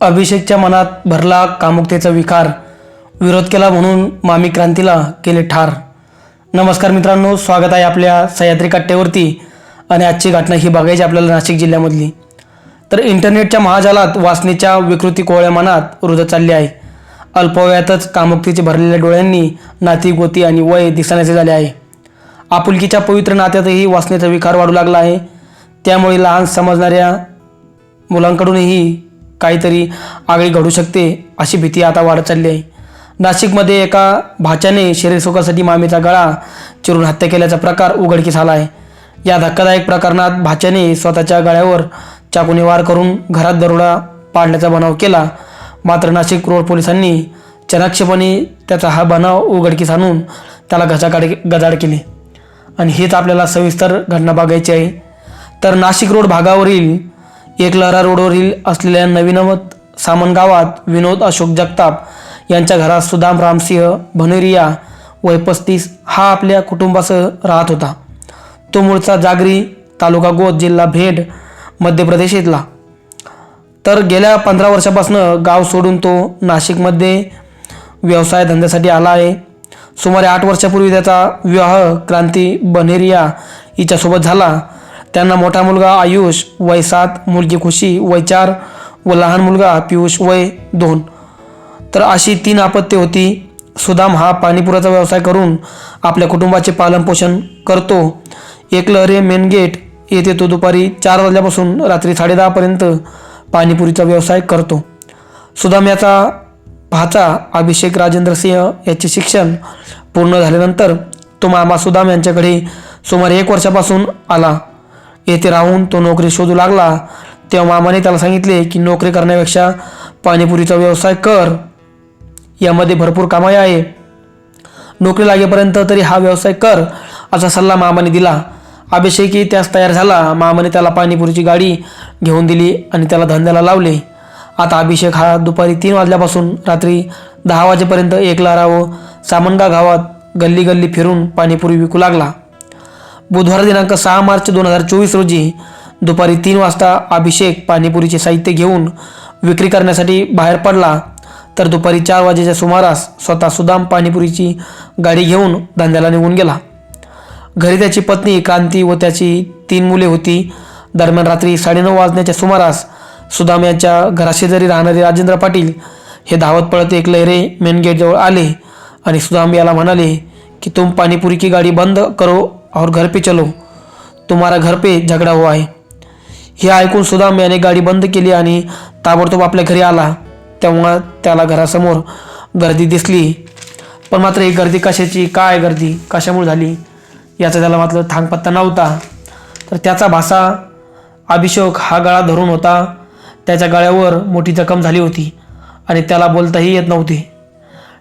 अभिषेकच्या मनात भरला कामुकतेचा विकार. विरोध केला म्हणून मामी क्रांतीला केले ठार. नमस्कार मित्रांनो स्वागत आहे आपल्या सह्याद्री कट्ट्यावरती आणि आजची घटना ही बघायची आपल्याला नाशिक जिल्ह्यामधली. तर इंटरनेटच्या महाजालात वासनेच्या विकृती कोवळ्या मनात रुजत चालली आहे. अल्पवयातच कामुकतेचे भरलेल्या डोळ्यांनी नाती गोती आणि वय दिसण्याचे झाले आहे. आपुलकीच्या पवित्र नात्यातही वासनेचा विकार वाढू लागला आहे. त्यामुळे लहान समजणाऱ्या मुलांकडूनही काहीतरी आगळी घडू शकते अशी भीती आता वाढत चालली आहे. नाशिकमध्ये एका भाच्याने शरीरसुखासाठी मामीचा गळा चिरून हत्या केल्याचा प्रकार उघडकीस आला आहे या धक्कादायक प्रकरणात भाच्याने स्वतःच्या गळ्यावर चाकूने वार करून घरात दरोडा पाडण्याचा बनाव केला. मात्र नाशिक रोड पोलिसांनी चनाक्षपणे त्याचा हा बनाव उघडकीस आणून त्याला गजाकाड गजाड केले. आणि हेच आपल्याला सविस्तर घटना बघायची आहे. तर नाशिक रोड भागावरील एकलहरा रोडवरील असलेल्या नवीनवत सामन गावात विनोद अशोक जगताप यांच्या घरात सुदाम रामसिंह भनेरिया वय पस्तीस हा आपल्या कुटुंबासह राहत होता. तो मूळचा जागरी तालुका गोद जिल्हा भेड मध्य प्रदेश येतला तर गेल्या पंधरा वर्षापासून गाव सोडून तो नाशिकमध्ये व्यवसाय धंद्यासाठी आला आहे. सुमारे आठ वर्षापूर्वी त्याचा विवाह क्रांती बनेरिया हिच्यासोबत झाला. त्यांना मोठा मुलगा आयुष वय सात मुलगी खुशी वय चार व लहान मुलगा पियुष वय दोन. तर अशी तीन आपत्ती होती. सुदाम हा पाणीपुराचा व्यवसाय करून आपल्या कुटुंबाचे पालनपोषण करतो. एकलहरे मेन गेट येथे तो दुपारी चार वाजल्यापासून रात्री साडेदहापर्यंत पाणीपुरीचा व्यवसाय करतो. सुदाम याचा भाचा अभिषेक राजेंद्र सिंह याचे शिक्षण पूर्ण झाल्यानंतर तो मामा सुदाम यांच्याकडे सुमारे एक वर्षापासून आला. येथे राहून तो नोकरी शोधू लागला. तेव्हा मामाने त्याला सांगितले की नोकरी करण्यापेक्षा पाणीपुरीचा व्यवसाय कर. यामध्ये भरपूर कमाई आहे. नोकरी लागेपर्यंत तरी हा व्यवसाय कर असा सल्ला मामाने दिला. अभिषेकही त्यास तयार झाला. मामाने त्याला पाणीपुरीची गाडी घेऊन दिली आणि त्याला धंद्याला लावले. आता अभिषेक हा दुपारी तीन वाजल्यापासून रात्री दहा वाजेपर्यंत एकलारा व सामनगा गावात गल्ली गल्ली फिरून पाणीपुरी विकू लागला. बुधवार दिनांक सहा मार्च दोन हजार चोवीस रोजी दुपारी तीन वाजता अभिषेक पाणीपुरीचे साहित्य घेऊन विक्री करण्यासाठी बाहेर पडला. तर दुपारी चार वाजेच्या सुमारास स्वतः सुदाम पाणीपुरीची गाडी घेऊन धंद्याला निघून गेला. घरी त्याची पत्नी क्रांती व त्याची तीन मुले होती. दरम्यान रात्री साडेनऊ वाजण्याच्या सुमारास सुदाम यांच्या घराशेजारी राहणारे राजेंद्र पाटील हे धावत पळत एक लहरे मेन गेटजवळ आले आणि सुदाम याला म्हणाले की तुम पाणीपुरी की गाडी बंद करो और घर पे चलो। तुम्हारा घर पे झगडा हुआ आहे हे ऐकून सुदाम याने गाडी बंद केली आणि ताबडतोब आपल्या घरी आला। तेव्हा त्याला घरासमोर गर्दी दिसली। पण मात्र ही गर्दी कशाची काय गर्दी कशामुळे झाली याचा त्याला मात्र थांगपत्ता नव्हता. तर त्याचा भासा अभिषेक हा गळा धरून होता. त्याच्या गळ्यावर मोठी जखम झाली होती आणि त्याला बोलताही येत नव्हते.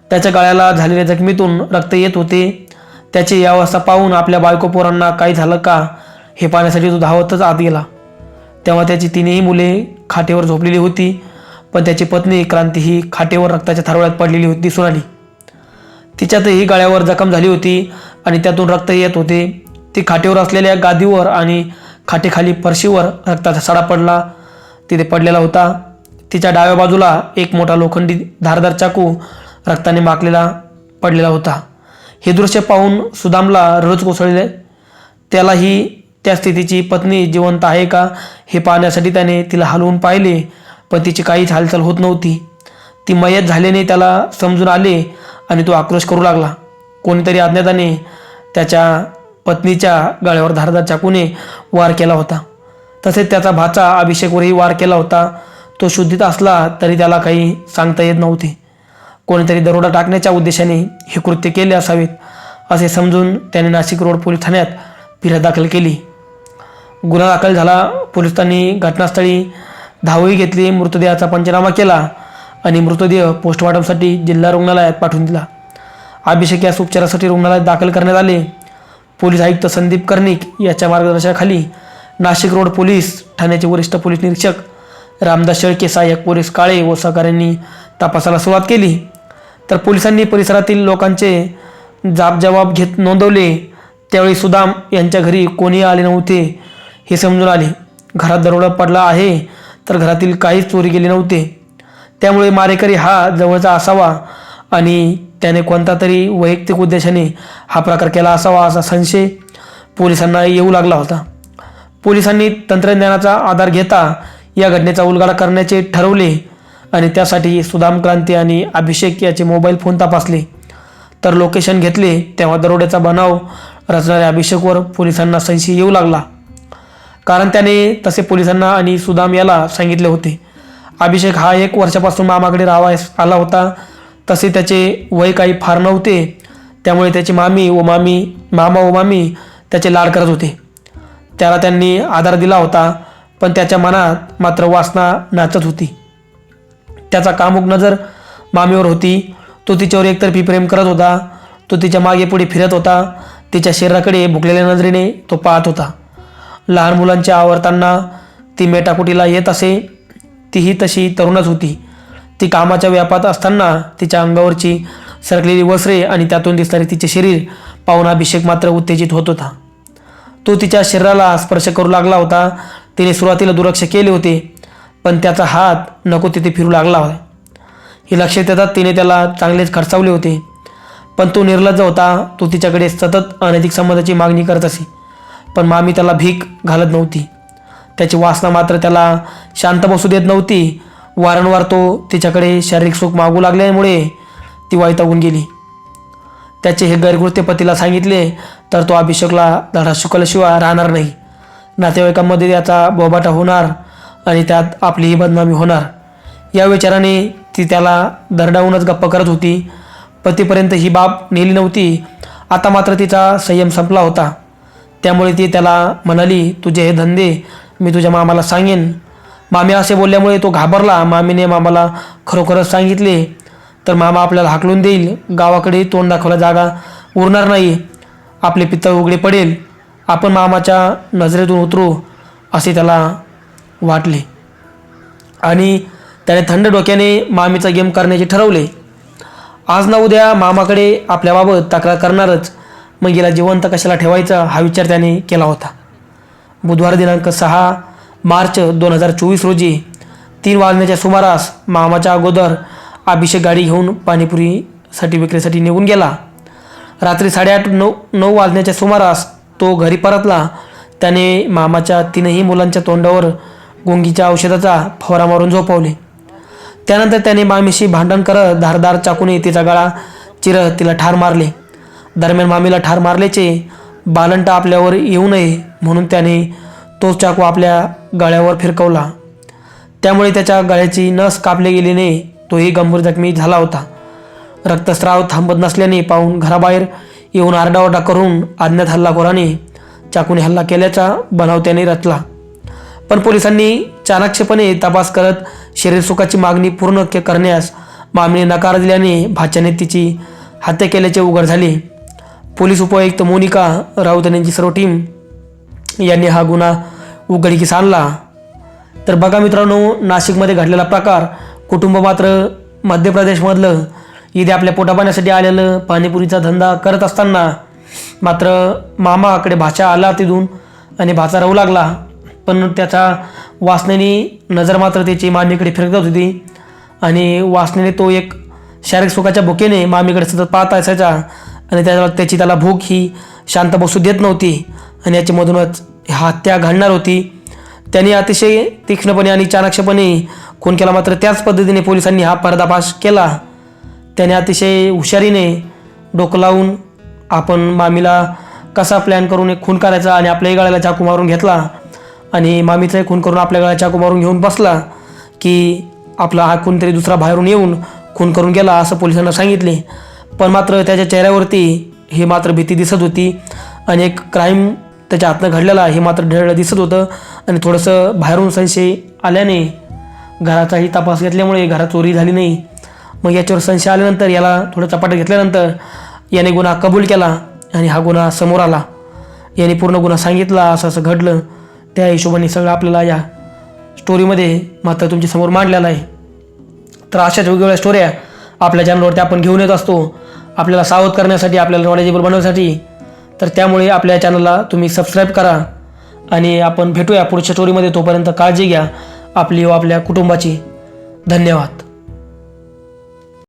त्याच्या गळ्याला झालेल्या जखमीतून रक्त येत होते. त्याची या अवस्था पाहून आपल्या बायको पोरांना काही झालं का? हे पाहण्यासाठी तो धावतच आत गेला. तेव्हा त्याची तिन्ही मुले खाटेवर झोपलेली होती पण त्याची पत्नी क्रांती ही खाटेवर रक्ताच्या थारोळ्यात पडलेली होती दिसून आली. तिच्यातही गळ्यावर जखम झाली होती आणि त्यातून रक्त येत होते. ती खाटेवर असलेल्या गादीवर आणि खाटेखाली फरशीवर रक्ताचा सडा पडला. तिथे पडलेला होता. तिच्या डाव्या बाजूला एक मोठा लोखंडी धारदार चाकू रक्ताने माकलेला पडलेला होता. हे दृश्य पाहून सुदामला रडूच कोसळले. त्यालाही त्या स्थितीची पत्नी जिवंत आहे का हे पाहण्यासाठी त्याने तिला हलवून पाहिले पण तिची काहीच हालचाल होत नव्हती. ती मयत झाल्याने त्याला समजून आले आणि तो आक्रोश करू लागला. कोणीतरी अज्ञाताने त्याच्या पत्नीच्या गळ्यावर धारदार चाकूने वार केला होता. तसेच त्याचा भाचा अभिषेकवरही वार केला होता. तो शुद्धीत असला तरी त्याला काही सांगता येत नव्हते. कोणीतरी दरोडा टाकण्याच्या उद्देशाने हे कृत्य केले असावेत असे समजून त्याने नाशिक रोड पोलीस ठाण्यात फिर्याद दाखल केली. गुन्हा दाखल झाला पोलिसांनी घटनास्थळी धावही घेतली मृतदेहाचा पंचनामा केला आणि मृतदेह पोस्टमॉर्टमसाठी जिल्हा रुग्णालयात पाठवून दिला. अभिषेक यास उपचारासाठी रुग्णालयात दाखल करण्यात आले. पोलीस आयुक्त संदीप कर्णिक याच्या मार्गदर्शनाखाली नाशिक रोड पोलीस ठाण्याचे वरिष्ठ पोलीस निरीक्षक रामदास शेळके सहाय्यक पोलीस काळे व सहकाऱ्यांनी तपासाला सुरुवात केली. तर पोलिसांनी परिसरातील लोकांचे जाबजवाब घेत नोंदवले. त्यावेळी सुदाम यांच्या घरी कोणी आले नव्हते हे समजून आले. घरात दरोडा पडला आहे तर घरातील काहीच चोरी गेले नव्हते. त्यामुळे मारेकरी हा जवळचा असावा आणि त्याने कोणता तरी वैयक्तिक उद्देशाने हा प्रकार केला असावा असा संशय पोलिसांना येऊ लागला होता. पोलिसांनी तंत्रज्ञानाचा आधार घेता या घटनेचा उलगाडा करण्याचे ठरवले. आणि त्यासाठी सुदाम क्रांती आणि अभिषेक याचे मोबाईल फोन तपासले. तर लोकेशन घेतले तेव्हा दरोड्याचा बनाव रचणाऱ्या अभिषेकवर पोलिसांना संशय येऊ लागला. कारण त्याने तसे पोलिसांना आणि सुदाम याला सांगितले होते. अभिषेक हा एक वर्षापासून मामाकडे राहावयास आला होता. तसे त्याचे वय काही फार नव्हते. त्यामुळे त्याची मामी व मामी मामा व मामी त्याचे लाड करत होते. त्याला त्यांनी आधार दिला होता पण त्याच्या मनात मात्र वासना नाचत होती. त्याचा कामुक नजर मामीवर होती. तो तिच्यावर एकतर्फी प्रेम करत होता. तो तिच्यामागे पुढे फिरत होता. तिच्या शरीराकडे भुकलेल्या नजरेने तो पाहत होता. लहान मुलांच्या आवडताना ती मेटाकुटीला येत असे. तीही तशी तरुणच होती. ती कामाच्या व्यापात असताना तिच्या अंगावरची सरकलेली वस्त्रे आणि त्यातून दिसणारे तिचे शरीर पाहून अभिषेक मात्र उत्तेजित होत होता. तो तिच्या शरीराला स्पर्श करू लागला होता. तिने सुरुवातीला दुर्लक्ष केले होते. पण त्याचा हात नको तिथे फिरू लागला होता. हे लक्षात येतात तिने त्याला चांगलेच खर्चावले होते. पण तो निर्लज्ज होता. तो तिच्याकडे सतत अनैतिक संबंधाची मागणी करत असे. पण मामी त्याला भीक घालत नव्हती. त्याची वासना मात्र त्याला शांत बसू देत नव्हती. वारंवार तो तिच्याकडे शारीरिक सुख मागू लागल्यामुळे ती वैतागून गेली. त्याचे हे गैरकृत्य पतीला सांगितले तर तो अभिषेकला धडा शिकवल्याशिवाय राहणार नाही. नातेवाईकांमध्ये त्याचा बोबाटा होणार आणि त्यात आपलीही बदनामी होणार. या विचाराने ती त्याला दरडावूनच गप्प करत होती. पतीपर्यंत ही बाब नेली नव्हती. आता मात्र तिचा संयम संपला होता. त्यामुळे ती त्याला म्हणाली तुझे हे धंदे मी तुझ्या मामाला सांगेन. मामी असे बोलल्यामुळे तो घाबरला. मामीने मामाला खरोखरच सांगितले तर मामा आपल्याला हाकलून देईल. गावाकडे तोंड दाखवायला जागा उरणार नाही. आपले पित्त उघडे पडेल. आपण मामाच्या नजरेतून उतरू. असे त्याला वाटले. आणि त्याने थंड डोक्याने मामीचा गेम करण्याचे ठरवले. आज ना उद्या मामाकडे आपल्याबाबत तक्रार करणारच. मग हिला जिवंत कशाला ठेवायचा हा विचार त्याने केला होता. बुधवार दिनांक सहा मार्च दोन हजार चोवीस रोजी तीन वाजण्याच्या सुमारास मामाच्या अगोदर अभिषेक गाडी घेऊन पाणीपुरीसाठी विक्रीसाठी निघून गेला. रात्री साडेआठ नऊ नऊ वाजण्याच्या सुमारास तो घरी परतला. त्याने मामाच्या तीनही मुलांच्या तोंडावर गुंगीच्या औषधाचा फवारा मारून झोपवले. त्यानंतर त्याने मामीशी भांडण करत धारदार चाकूने तिचा गळा चिरत तिला ठार मारले. दरम्यान मामीला ठार मारल्याचे बालंट आपल्यावर येऊ नये म्हणून त्याने तो चाकू आपल्या गळ्यावर फिरकवला. त्यामुळे त्याच्या गळ्याची नस कापली गेली नाही तोही गंभीर जखमी झाला होता. रक्तस्राव थांबत नसल्याने पाहून घराबाहेर येऊन आरडाओरडा करून अज्ञात हल्लाखोराने चाकूने हल्ला केल्याचा बनाव त्याने रचला. पण पोलिसांनी चाणाक्षपणे तपास करत शरीरसुखाची मागणी पूर्ण करण्यास मामीने नकार दिल्याने भाच्याने तिची हत्या केल्याचे उघड झाले. पोलीस उपायुक्त मोनिका राऊत यांची सर्व टीम यांनी हा गुन्हा उघडकीस आणला. तर बघा मित्रांनो नाशिकमध्ये घडलेला प्रकार कुटुंब मात्र मध्य प्रदेशमधलं. इथे आपल्या पोटापाण्यासाठी आलेलं पाणीपुरीचा धंदा करत असताना मात्र मामाकडे भाचा आला तिथून आणि भाचा राहू लागला. पण त्याचा वासनेने नजर मात्र त्याची मामीकडे फिरकत होती आणि वासनेने तो एक शारीरिक सुखाच्या भुकेने मामीकडे सतत पाहत असायचा. आणि त्याला त्याची त्याला भूक ही शांत बसू देत नव्हती. आणि याच्यामधूनच हत्या घडणार होती. त्यांनी अतिशय तीक्ष्णपणे आणि चाणाक्षपणे खून केला. मात्र त्याच पद्धतीने पोलिसांनी हा पर्दाफाश केला. त्याने अतिशय हुशारीने डोकं लावून आपण मामीला कसा प्लॅन करून एक खून करायचा आणि आपल्याही गळ्याला चाकू मारून घेतला. आणि मामीचाही खून करून आपल्या गळ्या चाकू मारून घेऊन बसला की आपला हा कोणतरी दुसरा बाहेरून येऊन खून करून गेला असं पोलिसांना सांगितले. पण मात्र त्याच्या चेहऱ्यावरती हे मात्र भीती दिसत होती आणि एक क्राईम त्याच्या हातनं घडलेला हे मात्र ढळलं दिसत होतं आणि थोडंसं बाहेरून संशय आल्याने घराचाही तपास घेतल्यामुळे घरात चोरी झाली नाही. मग याच्यावर संशय आल्यानंतर याला थोडं चपाट्या घेतल्यानंतर याने गुन्हा कबूल केला आणि हा गुन्हा समोर आला. याने पूर्ण गुन्हा सांगितला असं असं घडलं. त्या हिशोबाने सगळं आपल्याला या स्टोरीमध्ये मात्र तुमच्यासमोर मांडलेलं आहे. तर अशाच वेगवेगळ्या स्टोऱ्या आपल्या चॅनलवरती आपण घेऊन येत असतो. आपल्याला सावध करण्यासाठी आपल्याला नॉलेजेबल बनवण्यासाठी. तर त्यामुळे आपल्या चॅनलला तुम्ही सबस्क्राईब करा आणि आपण भेटूया पुढच्या स्टोरीमध्ये तोपर्यंत काळजी घ्या. आपली व आपल्या कुटुंबाची. धन्यवाद.